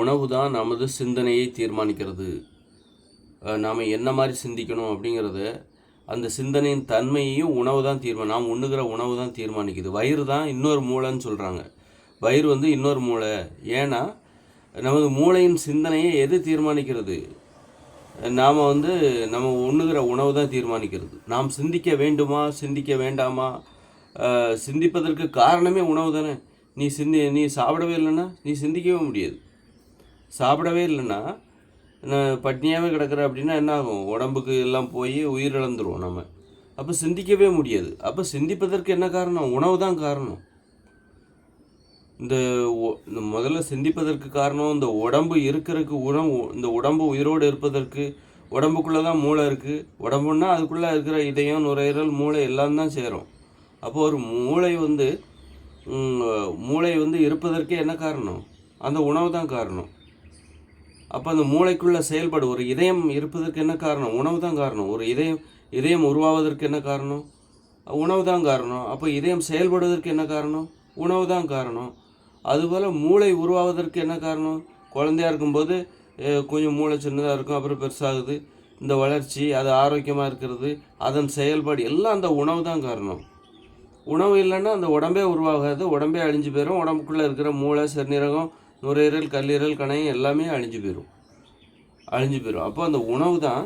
உணவு தான் நமது சிந்தனையை தீர்மானிக்கிறது. நாம் என்ன மாதிரி சிந்திக்கணும் அப்படிங்கிறத அந்த சிந்தனையின் தன்மையையும் உணவு தான் தீர்மானம் நாம் உண்ணுகிற உணவு தான் தீர்மானிக்குது. வயிறு தான் இன்னொரு மூளைன்னு சொல்கிறாங்க வயிறு வந்து இன்னொரு மூளை. ஏன்னா நமது மூளையின் சிந்தனையை எது தீர்மானிக்கிறது? நாம் வந்து நம்ம உண்ணுகிற உணவு தான் தீர்மானிக்கிறது. நாம் சிந்திக்க வேண்டுமா? சிந்திக்க வேண்டாமா? சிந்திப்பதற்கு காரணமே உணவு தானே. நீ சிந்தி நீ சாப்பிடவே இல்லைன்னா நீ சிந்திக்கவே முடியாது. சாப்பிடவே இல்லைன்னா நான் பட்னியாகவே கிடக்கிற அப்படின்னா என்ன ஆகும்? உடம்புக்கு எல்லாம் போய் உயிரிழந்துருவோம் நம்ம. அப்போ சிந்திக்கவே முடியாது. அப்போ சிந்திப்பதற்கு என்ன காரணம்? உணவு தான் காரணம். இந்த இந்த முதல்ல சிந்திப்பதற்கு காரணம் இந்த உடம்பு இருக்கிறதுக்கு உணவு இந்த உடம்பு உயிரோடு இருப்பதற்கு உடம்புக்குள்ளே தான் மூளை இருக்குது உடம்புன்னா அதுக்குள்ளே இருக்கிற இதயம் நுரையீரல் மூளை எல்லாம் தான் சேரும். அப்போ ஒரு மூளை வந்து மூளை வந்து இருப்பதற்கே என்ன காரணம்? அந்த உணவு தான் காரணம். அப்போ அந்த மூளைக்குள்ளே செயல்பாடு ஒரு இதயம் இருப்பதற்கு என்ன காரணம்? உணவு தான் காரணம். ஒரு இதயம் இதயம் உருவாவதற்கு என்ன காரணம்? உணவு தான் காரணம். அப்போ இதயம் செயல்படுவதற்கு என்ன காரணம்? உணவு தான் காரணம். அதுபோல் மூளை உருவாவதற்கு என்ன காரணம்? குழந்தையா இருக்கும்போது கொஞ்சம் மூளை சின்னதாக இருக்கும் அப்புறம் பெருசாகுது. இந்த வளர்ச்சி அது ஆரோக்கியமாக இருக்கிறது அதன் செயல்பாடு எல்லாம் அந்த உணவு தான் காரணம். உணவு இல்லைன்னா அந்த உடம்பே உருவாகாது. உடம்பே அழிஞ்சு போயிடும் உடம்புக்குள்ளே இருக்கிற மூளை சிறுநீரகம் நுரையீரல் கல்லீரல் கணையம் எல்லாமே அழிஞ்சு போயிடும் அழிஞ்சு போயிடும் அப்போ அந்த உணவு தான்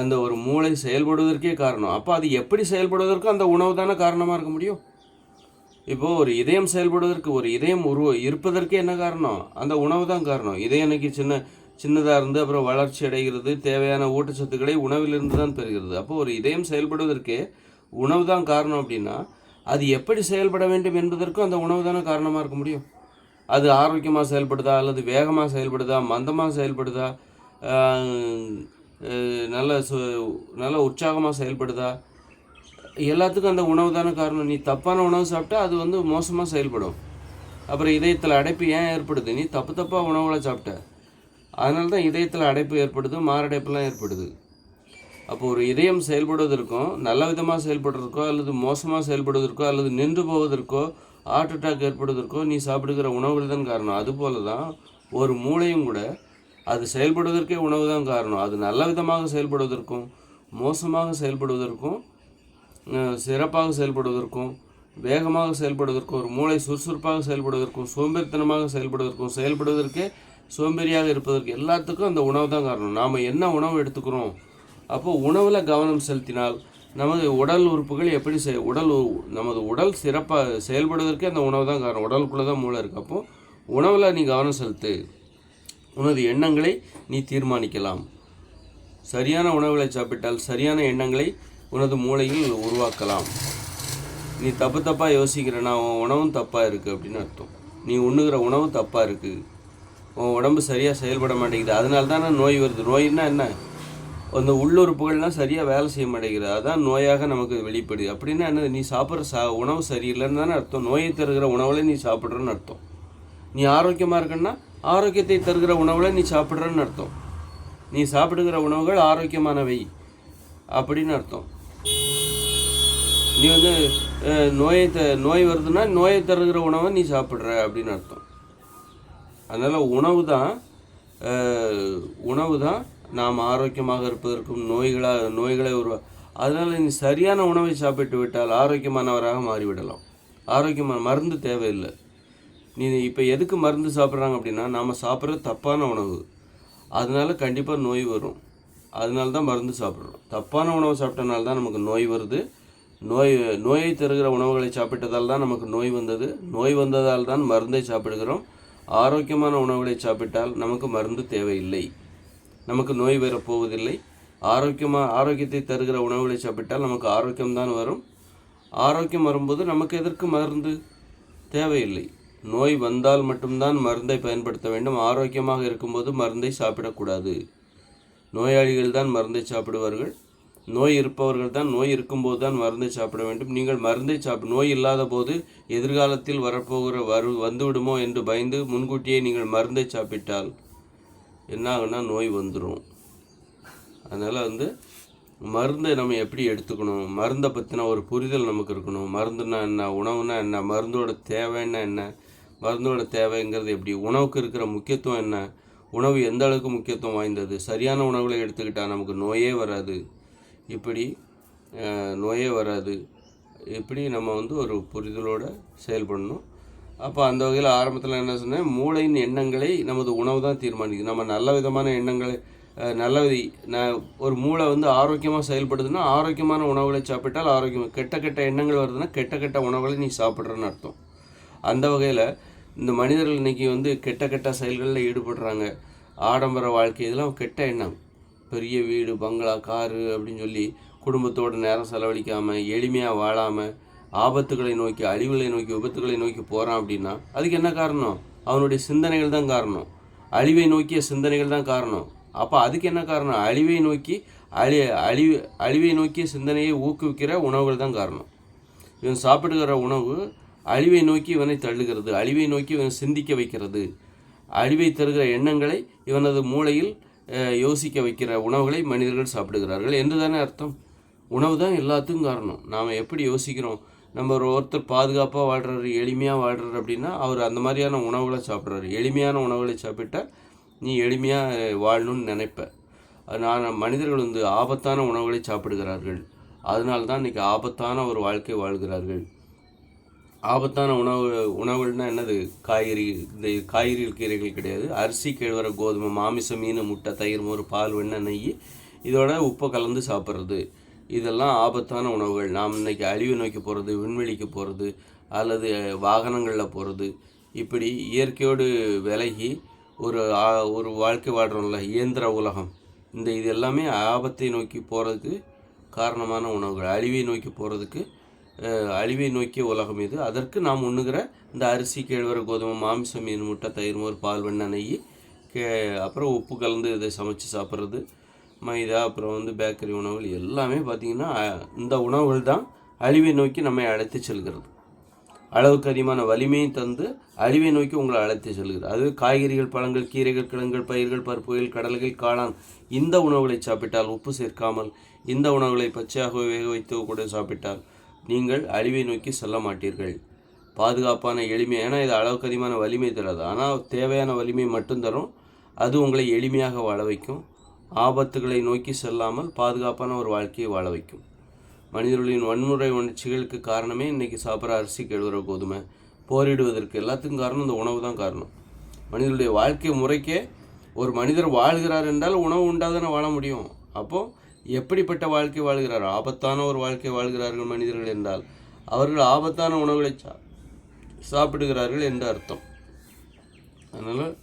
அந்த ஒரு மூளை செயல்படுவதற்கே காரணம். அப்போ அது எப்படி செயல்படுவதற்கும் அந்த உணவு தானே காரணமாக இருக்க முடியும். இப்போது ஒரு இதயம் செயல்படுவதற்கு ஒரு இதயம் உருவ இருப்பதற்கே என்ன காரணம்? அந்த உணவு தான் காரணம். இதயம் இன்னைக்கு சின்ன சின்னதாக இருந்து அப்புறம் வளர்ச்சி அடைகிறது தேவையான ஊட்டச்சத்துக்களை உணவிலிருந்து தான் பெறுகிறது. அப்போ ஒரு இதயம் செயல்படுவதற்கே உணவு தான் காரணம் அப்படின்னா அது எப்படி செயல்பட வேண்டும் என்பதற்கும் அந்த உணவு தானே காரணமாக இருக்க முடியும். அது ஆரோக்கியமாக செயல்படுதா அல்லது வேகமாக செயல்படுதா மந்தமாக செயல்படுதா நல்ல சு நல்ல உற்சாகமாக செயல்படுதா? எல்லாத்துக்கும் அந்த உணவு தானே காரணம். நீ தப்பான உணவு சாப்பிட்டா அது வந்து மோசமாக செயல்படும். அப்புறம் இதயத்தில் அடைப்பு ஏன் ஏற்படுது? நீ தப்பு தப்பாக உணவுகளை சாப்பிட்ட. அதனால தான் இதயத்தில் அடைப்பு ஏற்படுது மாரடைப்புலாம் ஏற்படுது. அப்போ ஒரு இதயம் செயல்படுவதற்கும் நல்ல விதமாக செயல்படுறதுக்கோ அல்லது மோசமாக செயல்படுவதற்கோ அல்லது நின்று போவதற்கோ ஹார்ட் அட்டாக் ஏற்படுவதற்கோ நீ சாப்பிடுகிற உணவுகள் தான் காரணம். அதுபோல தான் ஒரு மூளையும் கூட அது செயல்படுவதற்கே உணவு தான் காரணம். அது நல்ல விதமாக செயல்படுவதற்கும் மோசமாக செயல்படுவதற்கும் சிறப்பாக செயல்படுவதற்கும் வேகமாக செயல்படுவதற்கும் ஒரு மூளை சுறுசுறுப்பாக செயல்படுவதற்கும் சோம்பேறித்தனமாக செயல்படுவதற்கும் செயல்படுவதற்கே சோம்பேறியாக இருப்பதற்கு எல்லாத்துக்கும் அந்த உணவு தான் காரணம். நாம் என்ன உணவு எடுத்துக்கிறோம்? அப்போது உணவில் கவனம் செலுத்தினால் நமது உடல் உறுப்புகள் எப்படி செய் உடல் உ- நமது உடல் சிறப்பாக செயல்படுவதற்கே அந்த உணவு தான் காரணம். உடலுக்குள்ளே தான் மூளை இருக்குது அப்போ உணவில் நீ கவனம் செலுத்து. உனது எண்ணங்களை நீ தீர்மானிக்கலாம். சரியான உணவுகளை சாப்பிட்டால் சரியான எண்ணங்களை உனது மூளையில் உருவாக்கலாம். நீ தப்பு தப்பாக யோசிக்கிறேன்னா உன் உணவும் தப்பாக இருக்குது அப்படின்னு அர்த்தம். நீ உண்ணுகிற உணவு தப்பாக இருக்குது உன் உடம்பு சரியாக செயல்பட மாட்டேங்குது. அதனால தானே நோய் வருது. நோயின்னா என்ன? அந்த உள்ளுறுப்புகள்லாம் சரியாக வேலை செய்ய மாட்டேங்கிறது அதான் நோயாக நமக்கு வெளிப்படுது. அப்படின்னா என்னது? நீ சாப்பிட்ற சா உணவு சரியில்லைன்னு தானே அர்த்தம். நோயை தருகிற உணவுல நீ சாப்பிட்றன்னு அர்த்தம். நீ ஆரோக்கியமாக இருக்கன்னா ஆரோக்கியத்தை தருகிற உணவுல நீ சாப்பிட்றன்னு அர்த்தம். நீ சாப்பிடுகிற உணவுகள் ஆரோக்கியமானவை அப்படின்னு அர்த்தம். நீ வந்து நோயை த நோய் வருதுன்னா நோயை தருகிற உணவை நீ சாப்பிட்ற அப்படின்னு அர்த்தம். அதனால் உணவு தான் உணவு தான் நாம் ஆரோக்கியமாக இருப்பதற்கும் நோய்களாக நோய்களை உருவா அதனால் நீ சரியான உணவை சாப்பிட்டு விட்டால் ஆரோக்கியமானவராக மாறிவிடலாம். ஆரோக்கியமான மருந்து தேவையில்லை. நீ இப்போ எதுக்கு மருந்து சாப்பிட்றாங்க அப்படின்னா நாம் சாப்பிட்றது தப்பான உணவு. அதனால கண்டிப்பாக நோய் வரும். அதனால தான் மருந்து சாப்பிட்றோம். தப்பான உணவு சாப்பிட்டனால தான் நமக்கு நோய் வருது. நோய் நோயை தருகிற உணவுகளை சாப்பிட்டதால் தான் நமக்கு நோய் வந்தது. நோய் வந்ததால் தான் மருந்தை சாப்பிடுகிறோம். ஆரோக்கியமான உணவுகளை சாப்பிட்டால் நமக்கு மருந்து தேவையில்லை. நமக்கு நோய் வரப்போவதில்லை. ஆரோக்கியமாக ஆரோக்கியத்தை தருகிற உணவுகளை சாப்பிட்டால் நமக்கு ஆரோக்கியம்தான் வரும். ஆரோக்கியம் வரும்போது நமக்கு எதற்கு மருந்து? தேவையில்லை. நோய் வந்தால் மட்டும்தான் மருந்தை பயன்படுத்த வேண்டும். ஆரோக்கியமாக இருக்கும்போது மருந்தை சாப்பிடக்கூடாது. நோயாளிகள் தான் மருந்தை சாப்பிடுவார்கள். நோய் இருப்பவர்கள் தான் நோய் இருக்கும்போது தான் மருந்தை சாப்பிட வேண்டும். நீங்கள் மருந்தை சாப்பிட நோய் இல்லாத போது எதிர்காலத்தில் வரப்போகிற வரு வந்துவிடுமோ என்று பயந்து முன்கூட்டியே நீங்கள் மருந்தை சாப்பிட்டால் என்ன ஆகும்னா நோய் வந்துடும் அதனால் வந்து மருந்தை நம்ம எப்படி எடுத்துக்கணும்? மருந்தை பற்றின ஒரு புரிதல் நமக்கு இருக்கணும். மருந்துனா என்ன? உணவுனா என்ன? மருந்தோட தேவைன்னா என்ன? மருந்தோட தேவைங்கிறது எப்படி? உணவுக்கு இருக்கிற முக்கியத்துவம் என்ன? உணவு எந்த அளவுக்கு முக்கியத்துவம் வாய்ந்தது? சரியான உணவுகளை எடுத்துக்கிட்டால் நமக்கு நோயே வராது. இப்படி நோயே வராது. இப்படி நம்ம வந்து ஒரு புரிதலோடு செயல்படணும். அப்போ அந்த வகையில் ஆரம்பத்தில் என்ன சொன்னேன்? மூளையின் எண்ணங்களை நமது உணவு தான் தீர்மானிக்குது. நம்ம நல்ல விதமான எண்ணங்களை நல்ல நான் ஒரு மூளை வந்து ஆரோக்கியமாக செயல்படுதுன்னா ஆரோக்கியமான உணவுகளை சாப்பிட்டால் ஆரோக்கியம் கெட்ட கெட்ட எண்ணங்கள் வருதுன்னா கெட்ட கெட்ட உணவுகளை நீ சாப்பிட்றன்னு அர்த்தம். அந்த வகையில் இந்த மனிதர்கள் இன்னைக்கு வந்து கெட்ட கெட்ட செயல்களில் ஈடுபடுறாங்க. ஆடம்பர வாழ்க்கை இதெல்லாம் கெட்ட எண்ணம். பெரிய வீடு பங்களா காரு அப்படின்னு சொல்லி குடும்பத்தோட நேரம் செலவழிக்காமல் எளிமையாக வாழாமல் ஆபத்துகளை நோக்கி அழிவுகளை நோக்கி விபத்துகளை நோக்கி போகிறான் அப்படின்னா அதுக்கு என்ன காரணம்? அவனுடைய சிந்தனைகள் தான் காரணம். அழிவை நோக்கிய சிந்தனைகள் தான் காரணம். அப்போ அதுக்கு என்ன காரணம்? அழிவை நோக்கி அழி அழிவு அழிவை நோக்கிய சிந்தனையை ஊக்குவிக்கிற உணவுகள் தான் காரணம். இவன் சாப்பிடுகிற உணவு அழிவை நோக்கி இவனை தள்ளுகிறது அழிவை நோக்கி இவனை சிந்திக்க வைக்கிறது. அழிவை தருகிற எண்ணங்களை இவனது மூளையில் யோசிக்க வைக்கிற உணவுகளை மனிதர்கள் சாப்பிடுகிறார்கள். என்று தானே அர்த்தம்? உணவு தான் எல்லாத்துக்கும் காரணம். நாம் எப்படி யோசிக்கிறோம்? நம்ம ஒரு ஒருத்தர் பாதுகாப்பாக வாழ்கிறாரு எளிமையாக வாழ்கிறாரு அப்படின்னா அவர் அந்த மாதிரியான உணவுகளை சாப்பிட்றாரு. எளிமையான உணவுகளை சாப்பிட்டா நீ எளிமையாக வாழணும்னு நினைப்ப. நான் மனிதர்கள் வந்து ஆபத்தான உணவுகளை சாப்பிடுகிறார்கள். அதனால தான் இன்றைக்கி ஆபத்தான ஒரு வாழ்க்கை வாழ்கிறார்கள். ஆபத்தான உணவு உணவுகள்னா என்னது? காய்கறி இந்த காய்கறிகள் கீரைகள் கிடையாது. அரிசி கேழ்வர கோதுமை மாமிசம் மீன் முட்டை தயிர் மோர் பால் வெண்ணெய் நெய் இதோட உப்பை கலந்து சாப்பிட்றது. இதெல்லாம் ஆபத்தான உணவுகள். நாம் இன்னைக்கு அழிவு நோக்கி போகிறது விண்வெளிக்கு போகிறது அல்லது வாகனங்களில் போகிறது இப்படி இயற்கையோடு விலகி ஒரு ஒரு வாழ்க்கை வாழ்கிறோம்ல இயந்திர உலகம். இந்த இது எல்லாமே ஆபத்தை நோக்கி போகிறதுக்கு காரணமான உணவுகள். அழிவை நோக்கி போகிறதுக்கு அழிவை நோக்கிய உலகம் இது. அதற்கு நாம் உண்ணுகிற இந்த அரிசி கேழ்வர கோதுமை மாமிசம் மீன் முட்டை தயிர் மோர் பால் வெண்ணெய் நெய் கே அப்புறம் உப்பு கலந்து இதை சமைச்சு சாப்பிட்றது. மைதா அப்புறம் வந்து பேக்கரி உணவுகள் எல்லாமே பார்த்திங்கன்னா இந்த உணவுகள் தான் அழிவை நோக்கி நம்மை அழைத்து செல்கிறது. அளவுக்கு அதிகமான வலிமையை தந்து அழிவை நோக்கி உங்களை அழைத்து செல்கிறது. அது காய்கறிகள் பழங்கள் கீரைகள் கிழங்குகள் பயிர்கள் பருப்புகள் கடல்கள் காளான் இந்த உணவுகளை சாப்பிட்டால் உப்பு சேர்க்காமல் இந்த உணவுகளை பச்சையாக வேக வைத்து கூட சாப்பிட்டால் நீங்கள் அழிவை நோக்கி செல்ல மாட்டீர்கள். பாதுகாப்பான எளிமை ஏன்னா இது அளவுக்கு அதிகமான வலிமை தராது. ஆனால் தேவையான வலிமை மட்டும் தரும். அது உங்களை எளிமையாக வாழ வைக்கும். ஆபத்துகளை நோக்கி செல்லாமல் பாதுகாப்பான ஒரு வாழ்க்கையை வாழ வைக்கும். மனிதர்களின் வன்முறை உணர்ச்சிகளுக்கு காரணமே இன்றைக்கி சாப்பிட்ற அரிசி கெழுகிற கோதுமை. போரிடுவதற்கு எல்லாத்துக்கும் காரணம் இந்த உணவு தான் காரணம். மனிதனுடைய வாழ்க்கை முறைக்கே ஒரு மனிதர் வாழ்கிறார் என்றால் உணவு உண்டாதானே வாழ முடியும். அப்போது எப்படிப்பட்ட வாழ்க்கை வாழ்கிறார்? ஆபத்தான ஒரு வாழ்க்கை வாழ்கிறார்கள் மனிதர்கள் என்றால் அவர்கள் ஆபத்தான உணவுகளை சா சாப்பிடுகிறார்கள் என்று அர்த்தம். அதனால்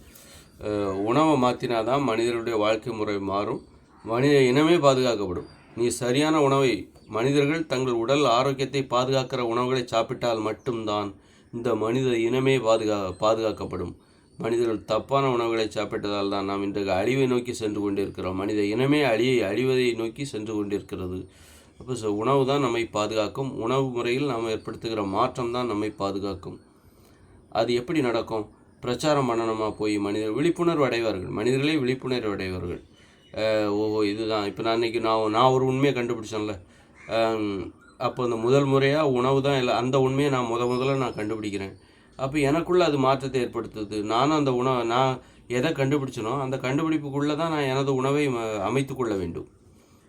உணவை மாற்றினா தான் மனிதர்களுடைய வாழ்க்கை முறை மாறும். மனித இனமே பாதுகாக்கப்படும். நீ சரியான உணவை மனிதர்கள் தங்கள் உடல் ஆரோக்கியத்தை பாதுகாக்கிற உணவுகளை சாப்பிட்டால் மட்டும்தான் இந்த மனித இனமே பாதுகா பாதுகாக்கப்படும். மனிதர்கள் தப்பான உணவுகளை சாப்பிட்டதால் தான் நாம் இன்றைக்கு அழிவை நோக்கி சென்று கொண்டிருக்கிறோம். மனித இனமே அழியை அழிவதை நோக்கி சென்று கொண்டிருக்கிறது. அப்போ ஸோ உணவு தான் நம்மை பாதுகாக்கும். உணவு முறையில் நாம் ஏற்படுத்துகிற மாற்றம் தான் நம்மை பாதுகாக்கும். அது எப்படி நடக்கும்? பிரச்சாரம் பண்ணணுமா போய் மனிதர் விழிப்புணர்வு அடைவார்கள். மனிதர்களே விழிப்புணர்வு அடைவார்கள். ஓஹோ இதுதான். இப்போ நான் இன்றைக்கி நான் நான் ஒரு உண்மையை கண்டுபிடிச்சேன்ல. அப்போ அந்த முதல் முறையாக உணவு தான் இல்லை அந்த உண்மையை நான் முத முதல்ல நான் கண்டுபிடிக்கிறேன். அப்போ எனக்குள்ளே அது மாற்றத்தை ஏற்படுத்துது. நானும் அந்த உணவை நான் எதை கண்டுபிடிச்சனோ அந்த கண்டுபிடிப்புக்குள்ளே தான் நான் எனது உணவை ம- கொள்ள வேண்டும்.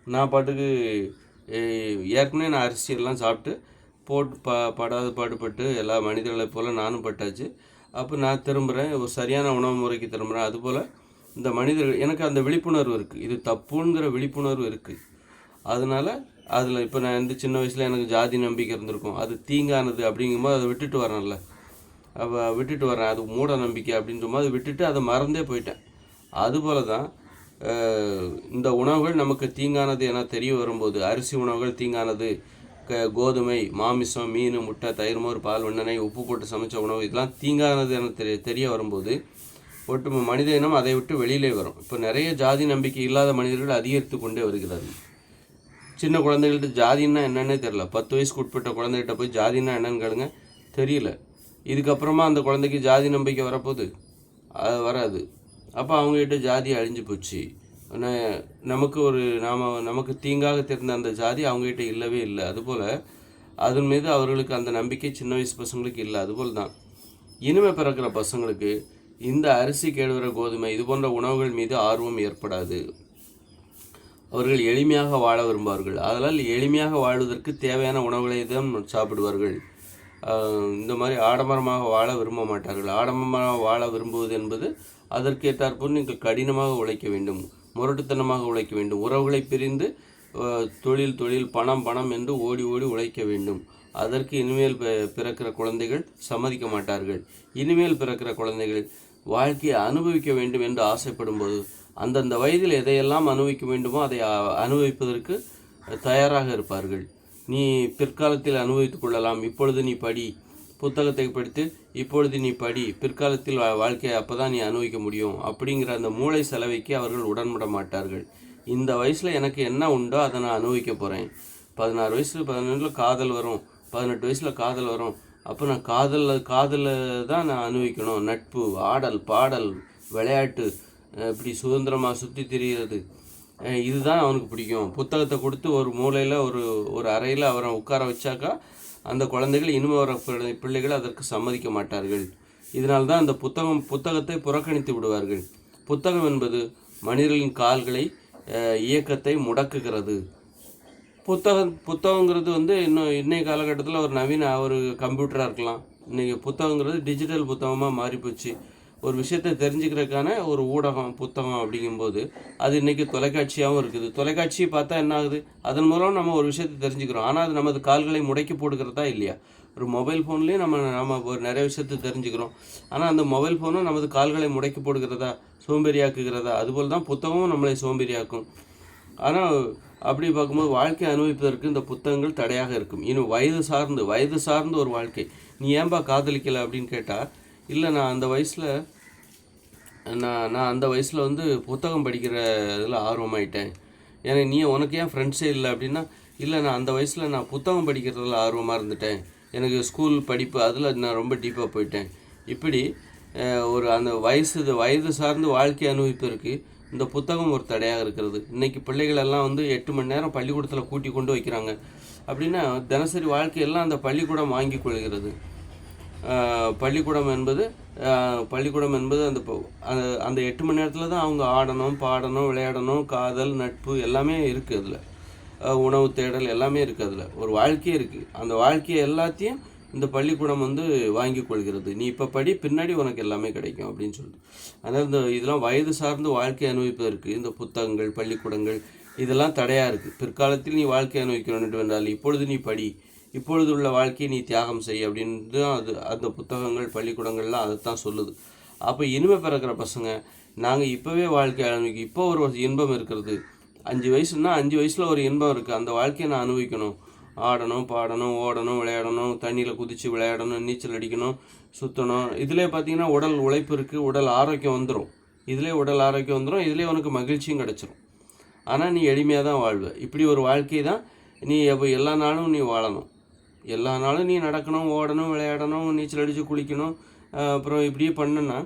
நான் பாட்டுக்கு ஏற்கனவே நான் அரிசியெல்லாம் சாப்பிட்டு போட்டு ப படாத பாடுபட்டு எல்லா மனிதர்களைப் போல் நானும் பட்டாச்சு. அப்போ நான் திரும்புகிறேன் ஒரு சரியான உணவு முறைக்கு திரும்புகிறேன் அதுபோல் இந்த மனிதர்கள் எனக்கு அந்த விழிப்புணர்வு இருக்குது இது தப்புங்கிற விழிப்புணர்வு இருக்குது அதனால் அதில் இப்போ நான் வந்து சின்ன வயசில் எனக்கு ஜாதி நம்பிக்கை இருந்திருக்கும். அது தீங்கானது அப்படிங்கும்போது அதை விட்டுட்டு வரேன்ல. அப்போ விட்டுட்டு வரேன். அது மூட நம்பிக்கை அப்படின்ற மாதிரி விட்டுட்டு அதை மறந்தே போயிட்டேன். அதுபோல தான் இந்த உணவுகள் நமக்கு தீங்கானது என தெரிய வரும்போது அரிசி உணவுகள் தீங்கானது க கோதுமை மாமிசம் மீன் முட்டை தயிர் மோர் பால் வெண்ணெய் உப்பு போட்டு சமைச்ச உணவு இதெல்லாம் தீங்கானது என தெரிய தெரிய வரும்போது ஒட்டு மனித இனம் அதை விட்டு வெளியிலே வரும். இப்போ நிறைய ஜாதி நம்பிக்கை இல்லாத மனிதர்கள் அதிகரித்து கொண்டே வருகிறார்கள். சின்ன குழந்தைகள்கிட்ட ஜாதின்னா என்னன்னே தெரியல. பத்து வயசுக்கு உட்பட்ட குழந்தைகிட்ட போய் ஜாதின்னா என்னன்னு கேளுங்க. தெரியல. இதுக்கப்புறமா அந்த குழந்தைக்கு ஜாதி நம்பிக்கை வரப்போகுது. அது வராது. அப்போ அவங்ககிட்ட ஜாதி அழிஞ்சு போச்சு. நமக்கு ஒரு நாம் நமக்கு தீங்காக தெரிந்த அந்த ஜாதி அவங்ககிட்ட இல்லவே இல்லை. அதுபோல் அதன் மீது அவர்களுக்கு அந்த நம்பிக்கை சின்ன வயசு பசங்களுக்கு இல்லை. அதுபோல் தான். இனிமே பிறக்கிற பசங்களுக்கு இந்த அரிசி கேழ்வர கோதுமை இது போன்ற உணவுகள் மீது ஆர்வம் ஏற்படாது. அவர்கள் எளிமையாக வாழ விரும்புவார்கள். அதனால் எளிமையாக வாழ்வதற்கு தேவையான உணவுகளை தான் சாப்பிடுவார்கள். இந்த மாதிரி ஆடம்பரமாக வாழ விரும்ப மாட்டார்கள். ஆடம்பரமாக வாழ விரும்புவது என்பது அதற்கேற்றாற்போல் நீங்கள் கடினமாக உழைக்க வேண்டும். முரட்டுத்தனமாக உழைக்க வேண்டும். உறவுகளை பிரிந்து தொழில் தொழில் பணம் பணம் என்று ஓடி ஓடி உழைக்க வேண்டும். அதற்கு இனிமேல் பிறக்கிற குழந்தைகள் சம்மதிக்க மாட்டார்கள். இனிமேல் பிறக்கிற குழந்தைகள் வாழ்க்கையை அனுபவிக்க வேண்டும் என்று ஆசைப்படும்போது அந்தந்த வயதில் எதையெல்லாம் அனுபவிக்க வேண்டுமோ அதை அனுபவிப்பதற்கு தயாராக இருப்பார்கள். நீ பிற்காலத்தில் அனுபவித்துக் கொள்ளலாம். இப்பொழுது நீ படி. புத்தகத்தை படித்து இப்பொழுது நீ படி பிற்காலத்தில் வா- வாழ்க்கையை அப்போ தான் நீ அனுபவிக்க முடியும் அப்படிங்கிற அந்த மூளை செலவைக்கு அவர்கள் உடன்பட மாட்டார்கள். இந்த வயசில் எனக்கு என்ன உண்டோ அதை நான் அனுபவிக்க போகிறேன் பதினாறு வயசில் பதினெட்டில் காதல் வரும். பதினெட்டு வயசில் காதல் வரும். அப்போ நான் காதலில் காதலில் தான் நான் அனுபவிக்கணும். நட்பு ஆடல் பாடல் விளையாட்டு இப்படி சுதந்திரமாக சுற்றி திரிகிறது இதுதான் அவனுக்கு பிடிக்கும். புத்தகத்தை கொடுத்து ஒரு மூலையில் ஒரு ஒரு அறையில் அவரை உட்கார வச்சாக்கா அந்த குழந்தைகள் இனிமே வர பிள்ளை- பிள்ளைகள் அதற்கு சம்மதிக்க மாட்டார்கள். இதனால் தான் அந்த புத்தகம் புத்தகத்தை புறக்கணித்து விடுவார்கள். புத்தகம் என்பது மனிதர்களின் கால்களை இயக்கத்தை முடக்குகிறது. புத்தகம் புத்தகங்கிறது வந்து இன்னும் இன்னைய காலகட்டத்தில் ஒரு நவீன ஒரு கம்ப்யூட்டராக இருக்கலாம். இன்றைக்கி புத்தகங்கிறது டிஜிட்டல் புத்தகமாக மாறிப்போச்சு. ஒரு விஷயத்தை தெரிஞ்சுக்கிறதுக்கான ஒரு ஊடகம் புத்தகம் அப்படிங்கும்போது அது இன்னைக்கு தொலைக்காட்சியாகவும் இருக்குது. தொலைக்காட்சியை பார்த்தா என்ன ஆகுது? அதன் மூலம் நம்ம ஒரு விஷயத்தை தெரிஞ்சுக்கிறோம். ஆனால் அது நமது கால்களை முடக்கி போடுகிறதா இல்லையா? ஒரு மொபைல் ஃபோன்லேயும் நம்ம நம்ம ஒரு நிறைய விஷயத்தை தெரிஞ்சுக்கிறோம். ஆனால் அந்த மொபைல் ஃபோனும் நமது கால்களை முடக்கி போடுகிறதா? சோம்பேறியாக்குகிறதா? அதுபோல் தான் புத்தகமும் நம்மளை சோம்பேறியாக்கும். ஆனால் அப்படி பார்க்கும்போது வாழ்க்கை அனுபவிப்பதற்கு இந்த புத்தகங்கள் தடையாக இருக்கும். இன்னும் வயது சார்ந்து வயது சார்ந்து ஒரு வாழ்க்கை. நீ ஏன்பா காதலிக்கலை அப்படின்னு கேட்டால் இல்லை நான் அந்த வயசில் நான் நான் அந்த வயசில் வந்து புத்தகம் படிக்கிற இதில் ஆர்வமாயிட்டேன். எனக்கு நீ உனக்கு ஏன் ஃப்ரெண்ட்ஸே இல்லை அப்படின்னா இல்லை நான் அந்த வயசில் நான் புத்தகம் படிக்கிறதுல ஆர்வமாக இருந்துட்டேன். எனக்கு ஸ்கூல் படிப்பு அதில் நான் ரொம்ப டீப்பாக போயிட்டேன். இப்படி ஒரு அந்த வயசு வயது சார்ந்து வாழ்க்கை அனுபவிப்பதற்கு இந்த புத்தகம் ஒரு தடையாக இருக்கிறது. இன்னைக்கு பிள்ளைகளெல்லாம் வந்து எட்டு மணி நேரம் பள்ளிக்கூடத்தில் கூட்டி கொண்டு வைக்கிறாங்க. அப்படின்னா தினசரி வாழ்க்கையெல்லாம் அந்த பள்ளிக்கூடம் வாங்கி கொள்கிறது. பள்ளிக்கூடம் என்பது பள்ளிக்கூடம் என்பது அந்த அந்த அந்த எட்டு மணி நேரத்தில் தான் அவங்க ஆடணும் பாடணும் விளையாடணும் காதல் நட்பு எல்லாமே இருக்குது அதில். உணவு தேடல் எல்லாமே இருக்குது அதில். ஒரு வாழ்க்கையே இருக்குது அந்த வாழ்க்கையை எல்லாத்தையும் இந்த பள்ளிக்கூடம் வந்து வாங்கி கொள்கிறது. நீ இப்போ படி பின்னாடி உனக்கு எல்லாமே கிடைக்கும் அப்படின்னு சொல்லிட்டு. அதனால் இந்த இதெல்லாம் வயது சார்ந்து வாழ்க்கை அனுபவிப்பதற்கு இந்த புத்தகங்கள் பள்ளிக்கூடங்கள் இதெல்லாம் தடையாக இருக்குது பிற்காலத்தில் நீ வாழ்க்கை அனுபவிக்கணும் வேண்டும் என்றால் இப்பொழுது நீ படி. இப்பொழுது உள்ள வாழ்க்கையை நீ தியாகம் செய் அப்படின்னு தான் அது அந்த புத்தகங்கள் பள்ளிக்கூடங்கள்லாம் அதை தான் சொல்லுது. அப்போ இனிமே பிறக்கிற பசங்க நாங்கள் இப்போவே வாழ்க்கை ஆரம்பிக்கும் இப்போ ஒரு இன்பம் இருக்கிறது. அஞ்சு வயசுனா அஞ்சு வயசில் ஒரு இன்பம் இருக்குது அந்த வாழ்க்கையை நான் அனுபவிக்கணும். ஆடணும் பாடணும் ஓடணும் விளையாடணும் தண்ணியில் குதித்து விளையாடணும் நீச்சல் அடிக்கணும் சுற்றணும் இதிலே பார்த்தீங்கன்னா உடல் உழைப்பு இருக்குது உடல் ஆரோக்கியம் வந்துடும் இதிலே உடல் ஆரோக்கியம் வந்துடும் இதிலே உனக்கு மகிழ்ச்சியும் கிடச்சிரும். ஆனால் நீ எளிமையாக தான் வாழ்வ. இப்படி ஒரு வாழ்க்கை தான் நீ எப்போ எல்லா நாளும் நீ வாழணும். எல்லா நாளும் நீ நடக்கணும் ஓடணும் விளையாடணும் நீச்சல் அடித்து குளிக்கணும் அப்புறம் இப்படியே பண்ணுன்னா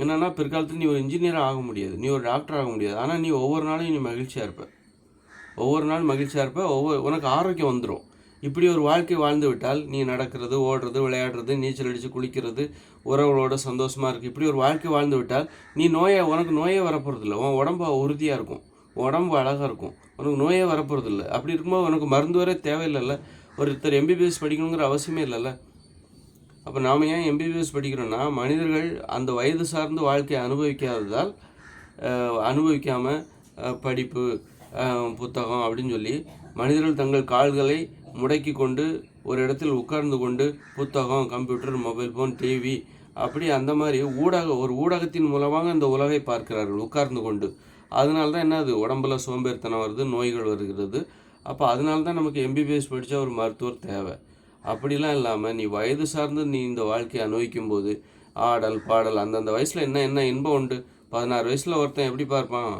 என்னென்னா பிற்காலத்தில் நீ ஒரு இன்ஜினியராக ஆக முடியாது. நீ ஒரு டாக்டர் ஆக முடியாது. ஆனால் நீ ஒவ்வொரு நாளும் நீ மகிழ்ச்சியாக இருப்ப. ஒவ்வொரு நாள் மகிழ்ச்சியாக இருப்ப. ஒவ்வொரு உனக்கு ஆரோக்கியம் வந்துடும் இப்படி ஒரு வாழ்க்கை வாழ்ந்து விட்டால் நீ நடக்கிறது ஓடுறது விளையாடுறது நீச்சல் அடித்து குளிக்கிறது உறவுகளோட சந்தோஷமாக இருக்குது இப்படி ஒரு வாழ்க்கை வாழ்ந்து விட்டால் நீ நோயை உனக்கு நோயே வரப்போகிறதில்ல உன் உடம்பு உறுதியாக இருக்கும். உடம்பு அழகாக இருக்கும். உனக்கு நோயே வரப்போகிறதில்ல அப்படி இருக்கும்போது உனக்கு மருந்து வர தேவையில்லைல்ல. ஒருத்தர் எம்பிபிஎஸ் படிக்கணுங்கிற அவசியமே இல்லைல்ல? அப்போ நாம் ஏன் எம்பிபிஎஸ் படிக்கிறோன்னா மனிதர்கள் அந்த வயது சார்ந்து வாழ்க்கையை அனுபவிக்காததால் அனுபவிக்காமல் படிப்பு புத்தகம் அப்படின்னு சொல்லி மனிதர்கள் தங்கள் கால்களை முடக்கி கொண்டு ஒரு இடத்தில் உட்கார்ந்து கொண்டு புத்தகம் கம்ப்யூட்டர் மொபைல் ஃபோன் டிவி அப்படி அந்த மாதிரி ஊடக ஒரு ஊடகத்தின் மூலமாக இந்த உலகை பார்க்கிறார்கள் உட்கார்ந்து கொண்டு. அதனால தான் என்னது உடம்புல சோம்பேறித்தனம் வருது நோய்கள் வருகிறது. அப்போ அதனால தான் நமக்கு எம்பிபிஎஸ் படித்தா ஒரு மருத்துவர் தேவை. அப்படிலாம் இல்லாமல் நீ வயது சார்ந்து நீ இந்த வாழ்க்கையை அனுபவிக்கும் போது ஆடல் பாடல் அந்தந்த வயசில் என்ன என்ன இன்பம் உண்டு? பதினாறு வயசில் ஒருத்தன் எப்படி பார்ப்பான்?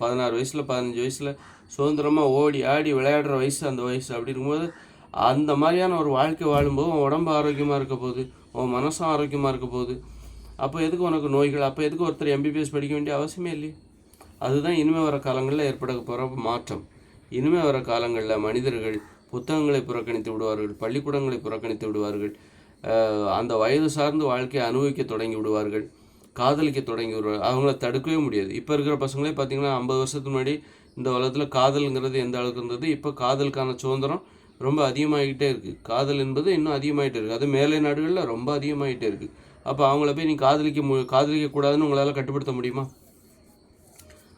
பதினாறு வயசில் பதினஞ்சு வயசில் சுதந்திரமாக ஓடி ஆடி விளையாடுற வயசு அந்த வயசு. அப்படி இருக்கும்போது அந்த மாதிரியான ஒரு வாழ்க்கை வாழும்போது உன் உடம்பு ஆரோக்கியமாக இருக்க போகுது உன் மனசும் ஆரோக்கியமாக இருக்க போகுது. அப்போ எதுக்கு உனக்கு நோய்கள்? அப்போ எதுக்கு ஒருத்தர் எம்பிபிஎஸ் படிக்க வேண்டிய அவசியமே இல்லையே. அதுதான் இனிமேல் வர காலங்களில் ஏற்பட போகிற மாற்றம். இனிமே வர காலங்களில் மனிதர்கள் புத்தகங்களை புறக்கணித்து விடுவார்கள் பள்ளிக்கூடங்களை புறக்கணித்து விடுவார்கள் அந்த வயது சார்ந்து வாழ்க்கையை அனுபவிக்க தொடங்கி விடுவார்கள் காதலிக்க தொடங்கி விடுவார்கள். அவங்கள தடுக்கவே முடியாது. இப்போ இருக்கிற பசங்களே பார்த்தீங்கன்னா ஐம்பது வருஷத்துக்கு முன்னாடி இந்த உலகத்தில் காதலுங்கிறது எந்த அளவுக்கு இருந்தது இப்போ காதலுக்கான சுதந்திரம் ரொம்ப அதிகமாகிட்டே இருக்குது காதல் என்பது இன்னும் அதிகமாகிட்டே இருக்குது அது மேலை நாடுகளில் ரொம்ப அதிகமாகிட்டே இருக்குது அப்போ அவங்கள போய் நீ காதலிக்க மு காதலிக்க கூடாதுன்னு உங்களால் கட்டுப்படுத்த முடியுமா?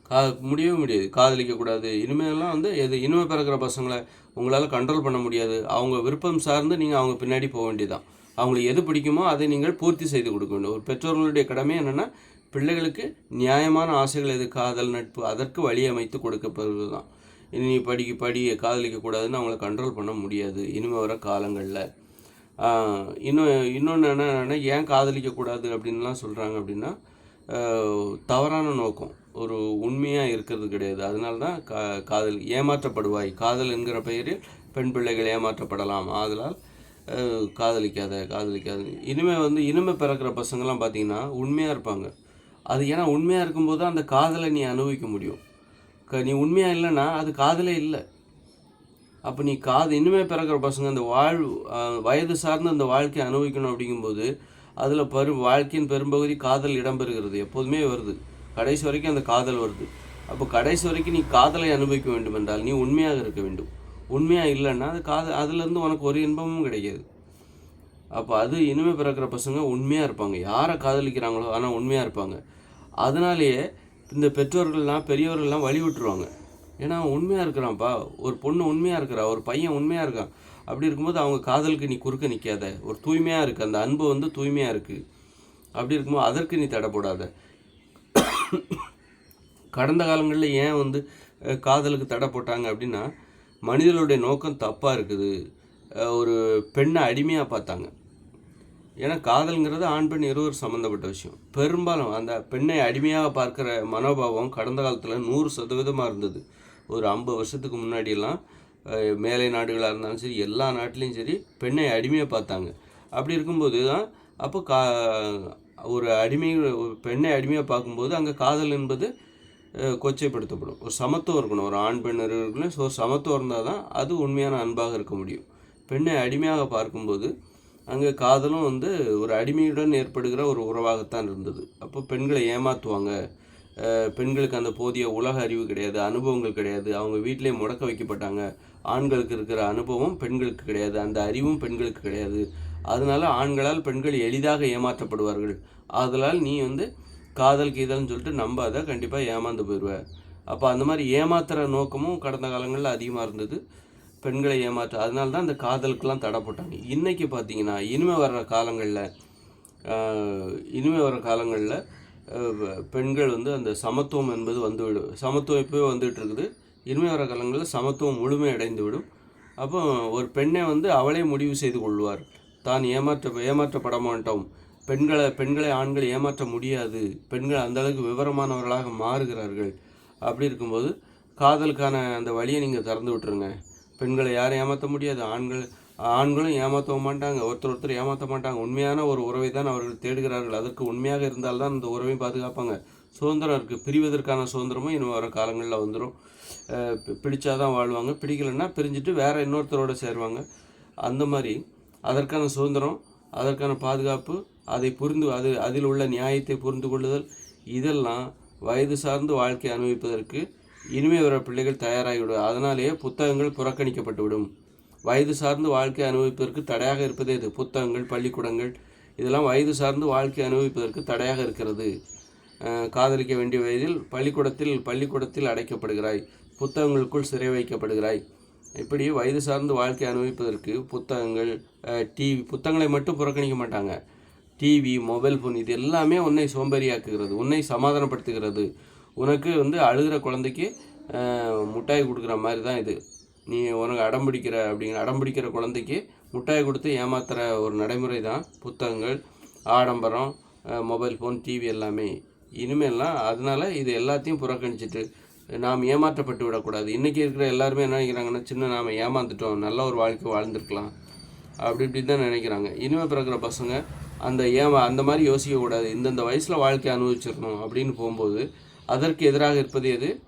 கா முடியவே முடியாது. காதலிக்கக்கூடாது. இனிமேலாம் வந்து எது இனிமே பிறக்கிற பசங்களை உங்களால் கண்ட்ரோல் பண்ண முடியாது. அவங்க விருப்பம் சார்ந்து நீங்கள் அவங்க பின்னாடி போக வேண்டியதுதான். அவங்களுக்கு எது பிடிக்குமோ அதை நீங்கள் பூர்த்தி செய்து கொடுக்க வேண்டும். ஒரு பெற்றோர்களுடைய கடமை என்னென்னா பிள்ளைகளுக்கு நியாயமான ஆசைகள் எது காதல் நட்பு அதற்கு வழி அமைத்து கொடுக்கப்படுவது தான் இனி நீ படிக்க படி காதலிக்கக்கூடாதுன்னு அவங்கள கண்ட்ரோல் பண்ண முடியாது. இனிமே வர காலங்களில். இன்னும் இன்னொன்று என்னென்னா ஏன் காதலிக்கக்கூடாது அப்படின்லாம் சொல்கிறாங்க அப்படின்னா தவறான நோக்கம். ஒரு உண்மையாக இருக்கிறது கிடையாது. அதனால தான் கா காதல் ஏமாற்றப்படுவாய். காதல் என்கிற பெயரில் பெண் பிள்ளைகள் ஏமாற்றப்படலாம். ஆதலால் காதலிக்காத காதலிக்காத. இனிமேல் வந்து இனிமே பிறக்கிற பசங்கள்லாம் பார்த்தீங்கன்னா உண்மையாக இருப்பாங்க. அது ஏன்னா உண்மையாக இருக்கும்போது தான் அந்த காதலை நீ அனுபவிக்க முடியும். க நீ உண்மையாக இல்லைன்னா அது காதலே இல்லை. அப்போ நீ காது இனிமே பிறக்கிற பசங்க அந்த வாழ் வயது சார்ந்த அந்த வாழ்க்கையை அனுபவிக்கணும் அப்படிங்கும்போது அதில் பெரு வாழ்க்கையின் பெரும்பகுதி காதல் இடம்பெறுகிறது. எப்போதுமே வருது. கடைசி வரைக்கும் அந்த காதல் வருது. அப்போ கடைசி வரைக்கும் நீ காதலை அனுபவிக்க வேண்டும் என்றால் நீ உண்மையாக இருக்க வேண்டும். உண்மையாக இல்லைன்னா அது காதல் அதுலேருந்து உனக்கு ஒரு இன்பமும் கிடைக்காது. அப்போ அது இனிமே பிறக்கிற பசங்க உண்மையாக இருப்பாங்க. யாரை காதலிக்கிறாங்களோ ஆனால் உண்மையாக இருப்பாங்க. அதனாலேயே இந்த பெற்றோர்கள்லாம் பெரியவர்கள்லாம் வழி விட்டுருவாங்க. ஏன்னா அவன் உண்மையாக இருக்கிறான்ப்பா. ஒரு பொண்ணு உண்மையாக இருக்கிறா ஒரு பையன் உண்மையாக இருக்கான். அப்படி இருக்கும்போது அவங்க காதலுக்கு நீ குறுக்க நிற்காத ஒரு தூய்மையாக இருக்குது அந்த அன்பு வந்து தூய்மையாக இருக்குது அப்படி இருக்கும்போது அதற்கு நீ தடை போடாத. கடந்த காலங்களில் ஏன் வந்து காதலுக்கு தடை போட்டாங்க அப்படின்னா மனிதர்களுடைய நோக்கம் தப்பாக இருக்குது. ஒரு பெண்ணை அடிமையாக பார்த்தாங்க. ஏன்னா காதல்ங்கிறது ஆண் பெண் இருவர் சம்மந்தப்பட்ட விஷயம். பெரும்பாலும் அந்த பெண்ணை அடிமையாக பார்க்குற மனோபாவம் கடந்த காலத்தில் நூறு சதவீதமாக இருந்தது. ஒரு ஐம்பது வருஷத்துக்கு முன்னாடியெல்லாம் மேலை நாடுகளாக இருந்தாலும் சரி எல்லா நாட்டிலையும் சரி பெண்ணை அடிமையாக பார்த்தாங்க. அப்படி இருக்கும்போது தான் அப்போ கா ஒரு அடிமை ஒரு பெண்ணை அடிமையாக பார்க்கும்போது அங்கே காதல் என்பது கொச்சைப்படுத்தப்படும். ஒரு சமத்துவம் இருக்கணும். ஒரு ஆண் பெண் இருக்கணும். ஸோ சமத்துவம் இருந்தால் தான் அது உண்மையான அன்பாக இருக்க முடியும். பெண்ணை அடிமையாக பார்க்கும்போது அங்கே காதலும் வந்து ஒரு அடிமையுடன் ஏற்படுகிற ஒரு உறவாகத்தான் இருந்தது. அப்போ பெண்களை ஏமாற்றுவாங்க பெண்களுக்கு அந்த போதிய உலக அறிவு கிடையாது அனுபவங்கள் கிடையாது. அவங்க வீட்டிலே முடக்க வைக்கப்பட்டாங்க. ஆண்களுக்கு இருக்கிற அனுபவம் பெண்களுக்கு கிடையாது. அந்த அறிவும் பெண்களுக்கு கிடையாது. அதனால ஆண்களால் பெண்கள் எளிதாக ஏமாற்றப்படுவார்கள். ஆதலால் நீ வந்து காதல் கீதல்னு சொல்லிட்டு நம்பாத கண்டிப்பாக ஏமாந்து போயிடுவேன் அப்போ அந்த மாதிரி ஏமாத்துகிற நோக்கமும் கடந்த காலங்களில் அதிகமாக இருந்தது. பெண்களை ஏமாற்ற அதனால தான் அந்த காதலுக்கெல்லாம் தடை போட்டாங்க. இன்றைக்கி பார்த்தீங்கன்னா இனிமே வர்ற காலங்களில் இனிமே வர காலங்களில் பெண்கள் வந்து அந்த சமத்துவம் என்பது வந்துவிடும் சமத்துவம் இப்போவே வந்துகிட்டு இருக்குது. இனிமே வர காலங்களில் சமத்துவம் முழுமை அடைந்து விடும். அப்போ ஒரு பெண்ணை வந்து அவளே முடிவு செய்து கொள்வார். தான் ஏமாற்ற ஏமாற்றப்பட மாட்டோம் பெண்களை பெண்களை ஆண்கள் ஏமாற்ற முடியாது. பெண்கள் அந்த அளவுக்கு விவரமானவர்களாக மாறுகிறார்கள். அப்படி இருக்கும்போது காதலுக்கான அந்த வழியை நீங்கள் திறந்து விட்டுருங்க. பெண்களை யாரும் ஏமாற்ற முடியாது. ஆண்கள் ஆண்களும் ஏமாற்றவும் மாட்டாங்க. ஒருத்தர் ஒருத்தர் ஏமாற்ற மாட்டாங்க. உண்மையான ஒரு உறவை தான் அவர்கள் தேடுகிறார்கள். அதற்கு உண்மையாக இருந்தால்தான் அந்த உறவையும் பாதுகாப்பாங்க. சுதந்திரம் இருக்குது பிரிவதற்கான சுதந்திரமும் இன்னும் வர காலங்களில் வந்துடும் பிடிச்சாதான் வாழ்வாங்க. பிடிக்கலைன்னா பிரிஞ்சுட்டு வேறு இன்னொருத்தரோட சேருவாங்க. அந்த மாதிரி அதற்கான சுதந்திரம் அதற்கான பாதுகாப்பு அதை புரிந்து அது அதில் உள்ள நியாயத்தை புரிந்து கொள்ளுதல் இதெல்லாம் வயது சார்ந்து வாழ்க்கை அனுபவிப்பதற்கு இனிமே வர பிள்ளைகள் தயாராகிவிடும். அதனாலேயே புத்தகங்கள் புறக்கணிக்கப்பட்டுவிடும். வயது சார்ந்து வாழ்க்கை அனுபவிப்பதற்கு தடையாக இருப்பதே இது. புத்தகங்கள் பள்ளிக்கூடங்கள் இதெல்லாம் வயது சார்ந்து வாழ்க்கை அனுபவிப்பதற்கு தடையாக இருக்கிறது. காதலிக்க வேண்டிய வயதில் பள்ளிக்கூடத்தில் பள்ளிக்கூடத்தில் அடைக்கப்படுகிறாய். புத்தகங்களுக்குள் சிறை வைக்கப்படுகிறாய். இப்படி வயது சார்ந்து வாழ்க்கை அனுபவிப்பதற்கு புத்தகங்கள் டிவி புத்தகங்களை மட்டும் புறக்கணிக்க மாட்டாங்க. டிவி மொபைல் ஃபோன் இது எல்லாமே உன்னை சோம்பேறியாக்குகிறது உன்னை சமாதானப்படுத்துகிறது. உனக்கு வந்து அழுகிற குழந்தைக்கு முட்டாய் கொடுக்குற மாதிரி தான் இது. நீ உனக்கு அடம் பிடிக்கிற அப்படிங்கிற அடம் பிடிக்கிற குழந்தைக்கு முட்டாய் கொடுத்து ஏமாத்துகிற ஒரு நடைமுறை தான் புத்தகங்கள் ஆடம்பரம் மொபைல் ஃபோன் டிவி எல்லாமே. இனிமேல்லாம் அதனால் இது எல்லாத்தையும் புறக்கணிச்சிட்டு நாம் ஏமாற்றப்பட்டு விடக்கூடாது. இன்றைக்கி இருக்கிற எல்லாருமே என்ன நினைக்கிறாங்கன்னா சின்ன நாம் ஏமாந்துட்டோம் நல்ல ஒரு வாழ்க்கை வாழ்ந்துருக்கலாம். அப்படி இப்படி தான் நினைக்கிறாங்க. இனிமேல் பிறக்கிற பசங்க அந்த ஏமா அந்த மாதிரி யோசிக்கக்கூடாது. இந்தந்த வயசில் வாழ்க்கை அனுபவிச்சிடணும் அப்படின்னு போகும்போது அதற்கு எதிராக இருப்பது எது?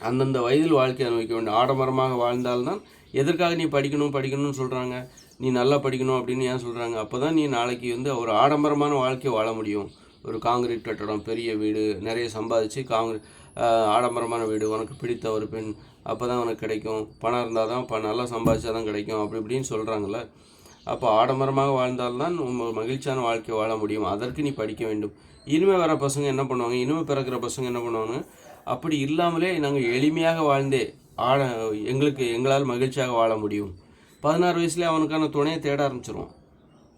அந்தந்த வயதில் வாழ்க்கை அனுபவிக்க வேண்டும். ஆடம்பரமாக வாழ்ந்தால்தான் எதற்காக நீ படிக்கணும் படிக்கணும்னு சொல்கிறாங்க நீ நல்லா படிக்கணும் அப்படின்னு ஏன் சொல்கிறாங்க அப்போ தான் நீ நாளைக்கு வந்து ஒரு ஆடம்பரமான வாழ்க்கையை வாழ முடியும். ஒரு காங்கிரீட் கட்டடம் பெரிய வீடு நிறைய சம்பாதிச்சு காங்கிரீட் ஆடம்பரமான வீடு உனக்கு பிடித்த ஒரு பெண் அப்போ தான் உனக்கு கிடைக்கும். பணம் இருந்தால் தான் ப நல்லா சம்பாதிச்சா தான் கிடைக்கும். அப்படி இப்படின்னு சொல்கிறாங்கல்ல அப்போ ஆடம்பரமாக வாழ்ந்தால்தான் உங்கள் மகிழ்ச்சியான வாழ்க்கை வாழ முடியும். அதற்கு நீ படிக்க வேண்டும். இனிமேல் வர பசங்க என்ன பண்ணுவாங்க? இனிமேல் பிறக்கிற பசங்க என்ன பண்ணுவாங்க? அப்படி இல்லாமலே நாங்கள் எளிமையாக வாழ்ந்தே ஆட எங்களுக்கு எங்களால் மகிழ்ச்சியாக வாழ முடியும். பதினாறு வயசுலேயே அவனுக்கான துணையை தேட ஆரம்பிச்சிருவான்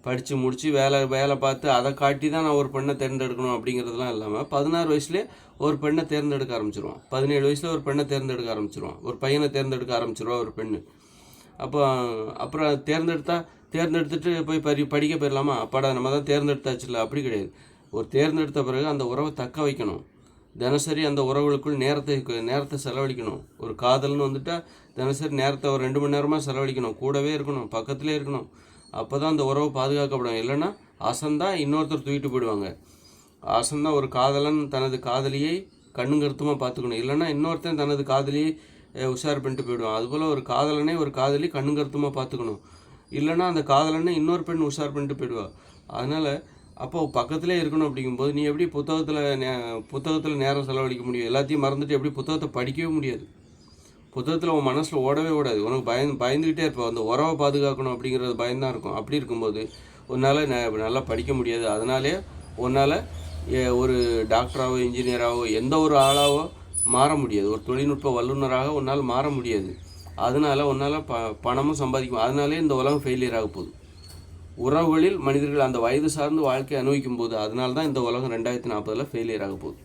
படித்து முடித்து வேலை வேலை பார்த்து அதை காட்டி தான் நான் ஒரு பெண்ணை தேர்ந்தெடுக்கணும் அப்படிங்கிறதுலாம் இல்லாமல் பதினாறு வயசுலேயே ஒரு பெண்ணை தேர்ந்தெடுக்க ஆரம்பிச்சிருவான். பதினேழு வயசில் ஒரு பெண்ணை தேர்ந்தெடுக்க ஆரம்பிச்சிருவான். ஒரு பையனை தேர்ந்தெடுக்க ஆரம்பிச்சிருவான் ஒரு பெண்ணு. அப்போ அப்புறம் தேர்ந்தெடுத்தா தேர்ந்தெடுத்துட்டு போய் படி படிக்க போயிடலாமா அப்பாடா நம்ம தான் தேர்ந்தெடுத்தாச்சுல அப்படி கிடையாது. ஒரு தேர்ந்தெடுத்த பிறகு அந்த உறவை தக்க வைக்கணும். தினசரி அந்த உறவுகளுக்குள் நேரத்தை நேரத்தை செலவழிக்கணும். ஒரு காதல்னு வந்துட்டால் தினசரி நேரத்தை ஒரு ரெண்டு மணி நேரமாக செலவழிக்கணும். கூடவே இருக்கணும் பக்கத்துலேயே இருக்கணும். அப்போ தான் அந்த உறவு பாதுகாக்கப்படும். இல்லைன்னா அசந்தா இன்னொருத்தர் தூக்கிட்டு போயிடுவாங்க. அசந்தா ஒரு காதலன் தனது காதலியை கண்ணுங்கருத்துமாக பார்த்துக்கணும். இல்லைன்னா இன்னொருத்தன் தனது காதலியை உஷார் பண்ணிட்டு போயிடுவான். அதுபோல் ஒரு காதலனை ஒரு காதலி கண்ணுங்கருத்துமாக பார்த்துக்கணும். இல்லைன்னா அந்த காதலனை இன்னொரு பெண் உஷார் பண்ணிட்டு போயிடுவா. அதனால் அப்போ பக்கத்திலே இருக்கணும் அப்படிங்கும்போது நீ எப்படி புத்தகத்தில் நே புத்தகத்தில் நேரம் செலவழிக்க முடியும்? எல்லாத்தையும் மறந்துட்டு எப்படி புத்தகத்தை படிக்கவே முடியாது? புத்தகத்தில் உன் மனசில் ஓடவே ஓடாது. உனக்கு பயந்து பயந்துக்கிட்டே இருப்ப. அந்த உறவை பாதுகாக்கணும் அப்படிங்கிறது பயந்தான் இருக்கும். அப்படி இருக்கும்போது உன்னால் நல்லா படிக்க முடியாது. அதனாலே உன்னால் ஒரு டாக்டராகவோ இன்ஜினியராகவோ எந்த ஒரு ஆளாவோ மாற முடியாது. ஒரு தொழில்நுட்ப வல்லுநராக உன்னால் மாற முடியாது. அதனால உன்னால் ப பணமும் சம்பாதிக்கும். அதனாலே இந்த உலகம் ஃபெயிலியர் ஆக போகுது. உறவுகளில் மனிதர்கள் அந்த வயது சார்ந்து வாழ்க்கையை அனுபவிக்கும் போது அதனால தான் இந்த உலகம் ரெண்டாயிரத்தி நாற்பதில் ஃபெயிலியர் ஆக போகுது.